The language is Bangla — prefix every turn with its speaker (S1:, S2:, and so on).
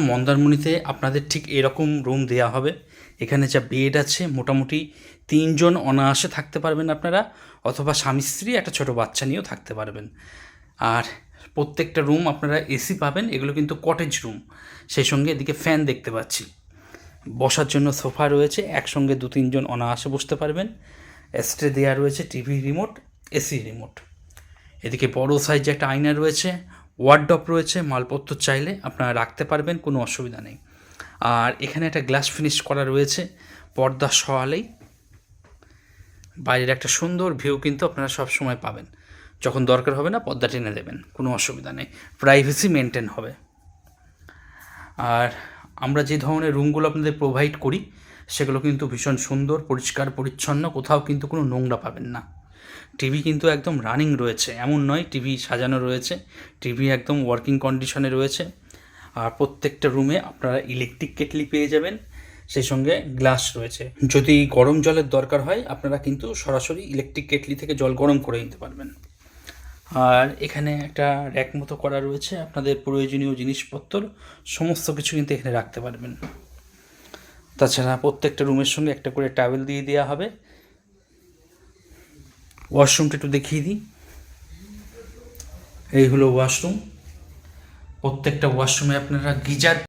S1: মন্দারমণিতে আপনাদের ঠিক এরকম রুম দেওয়া হবে। এখানে যা বেড আছে, মোটামুটি তিনজন অনায়াসে থাকতে পারবেন আপনারা, অথবা স্বামী স্ত্রী, একটা ছোট বাচ্চা নিয়েও থাকতে পারবেন। আর প্রত্যেকটা রুম আপনারা এসি পাবেন, এগুলো কিন্তু কটেজ রুম সেই সঙ্গে এদিকে ফ্যান দেখতে পাচ্ছি। বসার জন্য সোফা রয়েছে, একসঙ্গে দু তিনজন অনায়াসে বসতে পারবেন। এস্ট্রে দেওয়া রয়েছে টিভি রিমোট এসি রিমোট এদিকে বড় সাইজে একটা আয়না রয়েছে ওয়ার্ডপ রয়েছে, মালপত্র চাইলে আপনারা রাখতে পারবেন, কোনো অসুবিধা নেই। আর এখানে একটা গ্লাস ফিনিশ করা রয়েছে, পর্দা সহালেই বাইরের একটা সুন্দর ভিউ কিন্তু আপনারা সব সময় পাবেন। যখন দরকার হবে না, পর্দা টেনে দেবেন, কোনো অসুবিধা নেই। প্রাইভেসি মেনটেন হবে। আর আমরা যে ধরনের রুমগুলো আপনাদের প্রোভাইড করি, সেগুলো কিন্তু ভীষণ সুন্দর, পরিষ্কার, পরিচ্ছন্ন, কোথাও কিন্তু কোনো নোংরা পাবেন না। টিভি কিন্তু একদম রানিং রয়েছে। এমন নয়, টিভি সাজানো রয়েছে, টিভি একদম ওয়ার্কিং কন্ডিশনে রয়েছে। আর প্রত্যেকটা রুমে আপনারা ইলেকট্রিক কেটলি পেয়ে যাবেন, সেই সঙ্গে গ্লাস রয়েছে। যদি গরম জলের দরকার হয়, আপনারা কিন্তু সরাসরি ইলেকট্রিক কেটলি থেকে জল গরম করে নিতে পারবেন। আর এখানে একটা র্যাক মতো করা রয়েছে, আপনাদের প্রয়োজনীয় জিনিসপত্র, সমস্ত কিছু কিন্তু এখানে রাখতে পারবেন। তাছাড়া প্রত্যেকটা রুমের সঙ্গে একটা করে টাওয়েল দিয়ে দেওয়া হবে। ওয়াশরুমটা একটু দেখিয়ে দিই। এই হলো ওয়াশরুম প্রত্যেকটা ওয়াশরুমে আপনারা গিজার